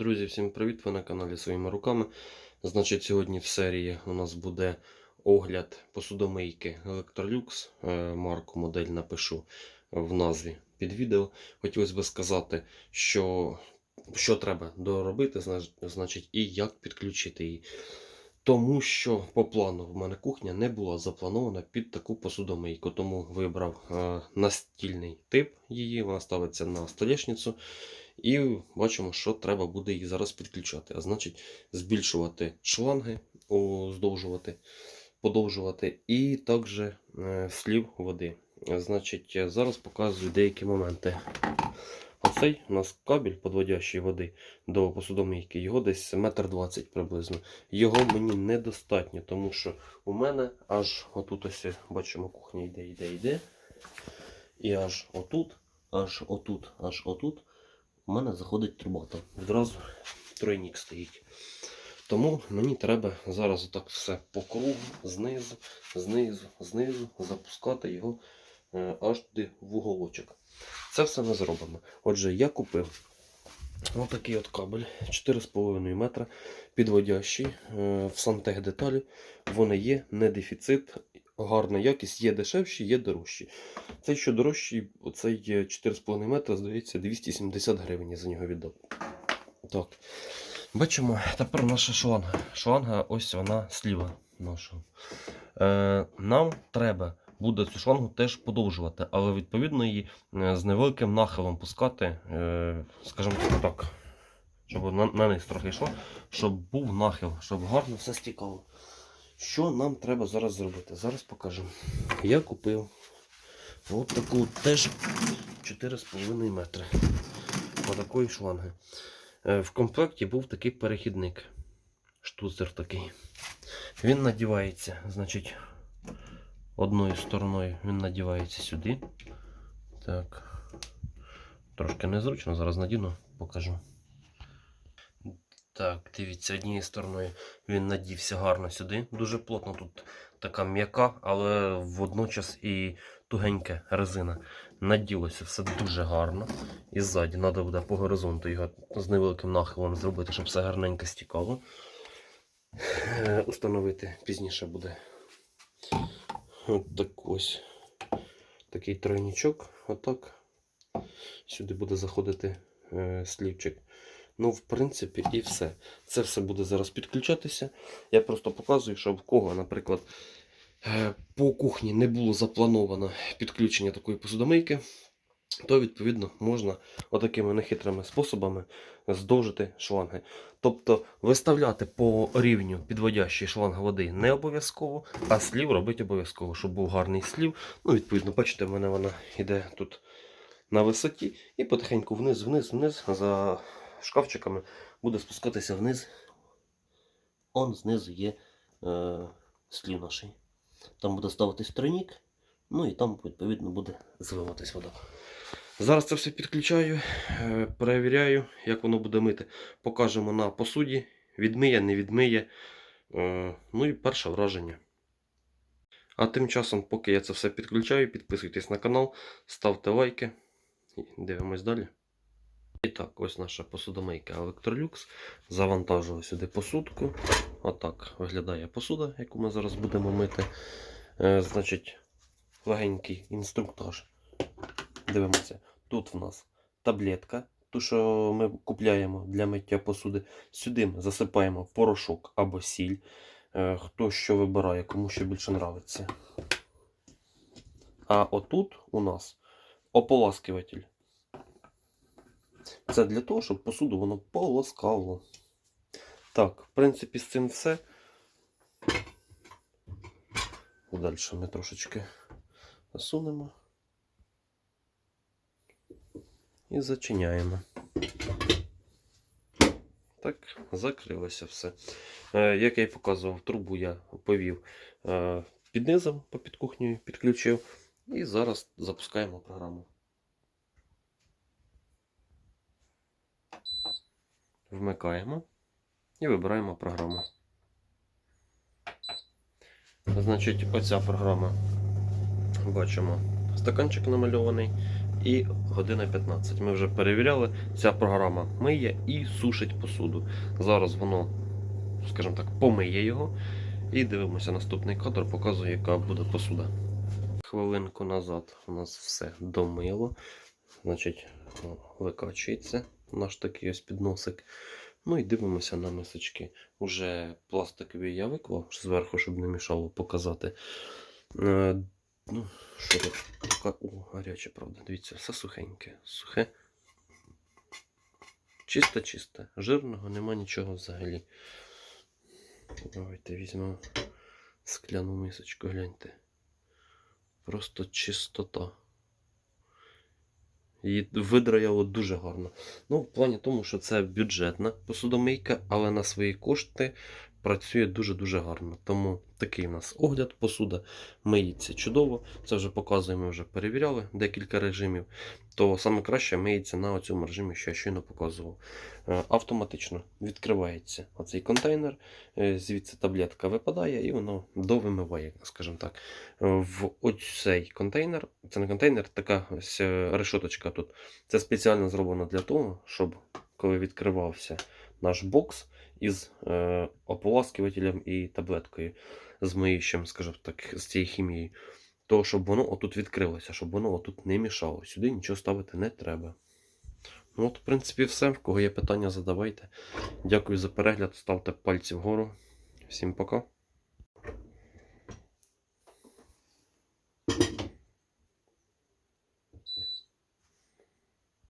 Друзі, всім привіт! Ви на каналі своїми руками. Значить, сьогодні в серії у нас буде огляд посудомийки Electrolux. Е, Марку модель напишу в назві під відео. Хотілося б сказати, що, що треба доробити, значить, і як підключити її. Тому що по плану в мене кухня не була запланована під таку посудомийку, тому вибрав е, настільний тип її. Вона ставиться на столешницю. І бачимо, що треба буде її зараз підключати. А значить, збільшувати шланги, оздовжувати, подовжувати, і також е, слів води. Значить, зараз показую деякі моменти. Оцей у нас кабель подводящий води до посудомийки, його десь метр двадцять приблизно. Його мені недостатньо, тому що у мене аж отут ось бачимо, кухня йде, йде, йде. І аж отут, аж отут, аж отут у мене заходить труба. Там відразу тройнік стоїть. Тому мені треба зараз отак все по кругу, знизу, знизу, знизу запускати його е, аж туди в уголочок. Це все ми зробимо. Отже, я купив отакий от кабель 4,5 метра, підводящий е, в Сантех деталі. Вони є, не дефіцит, гарна якість, є дешевші, є дорожчі. Цей що дорожчий, оцей 4,5 метра, здається, 270 гривень за нього віддав. Так. Бачимо, тепер наша шланга. Шланга, ось вона сліва нашого. Е, нам треба буде цю шлангу теж подовжувати, але відповідно її е, з невеликим нахилом пускати, е, скажімо так, щоб на, на низ трохи йшло, щоб був нахил, щоб гарно все стікало. Що нам треба зараз зробити? Зараз покажу. Я купив от таку теж 4,5 метри. Отакої шланги. Е, В комплекті був такий перехідник. Штуцер такий. Він надівається, значить, одною стороною він надівається сюди. Так. Трошки незручно, зараз надіну, покажу. Так, дивіться, однією стороною він надівся гарно сюди. Дуже плотно тут така м'яка, але водночас і тугенька резина. Наділося все дуже гарно. І ззаді треба буде по горизонту його з невеликим нахилом зробити, щоб все гарненько стікало. Е, Установити пізніше буде. От так ось такий тройнічок. Отак. Сюди буде заходити е, слівчик. Ну, в принципі, і все. Це все буде зараз підключатися. Я просто показую, що в кого, наприклад, е, по кухні не було заплановано підключення такої посудомийки, то відповідно можна отакими нехитрими способами здовжити шланги. Тобто виставляти по рівню підводящий шланг води не обов'язково, а слів робити обов'язково, щоб був гарний слів. Ну, відповідно, бачите, в мене вона йде тут на висоті і потихеньку вниз, вниз, вниз за шкафчиками буде спускатися вниз. Он знизу є е, слів наш. Там буде ставитись тройнік, ну і там, відповідно, буде зливатись вода. Зараз це все підключаю, е, перевіряю, як воно буде мити. Покажемо на посуді, відмиє, не відмиє. Е, Ну і перше враження. А тим часом, поки я це все підключаю, підписуйтесь на канал, ставте лайки і дивимось далі. І так, ось наша посудомийка Electrolux. Завантажую сюди посудку. Отак виглядає посуда, яку ми зараз будемо мити. Е, значить, легенький інструктаж. Дивимося. Тут в нас таблетка, ту, що ми купляємо для миття посуди. Сюди ми засипаємо порошок або сіль. Е, Хто що вибирає, кому що більше нравиться. А отут у нас ополаскиватель. Це для того, щоб посуду воно полоскало. Так, в принципі, з цим все. Далі ми трошечки засунемо. І зачиняємо. Так, закрилося все. Е, як я і показував, трубу я повів е, під низом, попід кухнею, підключив. І зараз запускаємо програму. Вмикаємо і вибираємо програму. Значить, оця програма. Бачимо стаканчик намальований. і година 15. Ми вже перевіряли, ця програма миє і сушить посуду. Зараз воно, скажімо так, помиє його. І дивимося наступний кадр, показує, яка буде посуда. Хвилинку назад у нас все домило. Значить, викачується наш такий ось підносик. Ну і дивимося на мисочки. Уже пластикові я виклав зверху, щоб не мішало показати. Е, ну, що тут? О, гаряче, правда. Дивіться, все сухеньке. Сухе. Чисто-чисте. Жирного нема нічого взагалі. Давайте візьмемо скляну мисочку, гляньте. Просто чистота. Її видраяло дуже гарно. Ну, в плані тому, що це бюджетна посудомийка, але на свої кошти працює дуже-дуже гарно. Тому такий у нас огляд посуда миється чудово. Це вже показуємо, вже перевіряли декілька режимів. То саме краще миється на цьому режимі, що я щойно показував. Е, Автоматично відкривається оцей контейнер, е, звідси таблетка випадає і воно довимиває, скажімо так. Е, В оцей контейнер, це не контейнер, така ось решоточка тут. Це спеціально зроблено для того, щоб коли відкривався наш бокс із е, ополаскувателем і таблеткою з миючим, скажімо так, з цією хімією, то щоб воно отут відкрилося, щоб воно отут не мішало. Сюди нічого ставити не треба. Ну, от, в принципі, все. В кого є питання, задавайте. Дякую за перегляд. Ставте пальці вгору. Всім пока.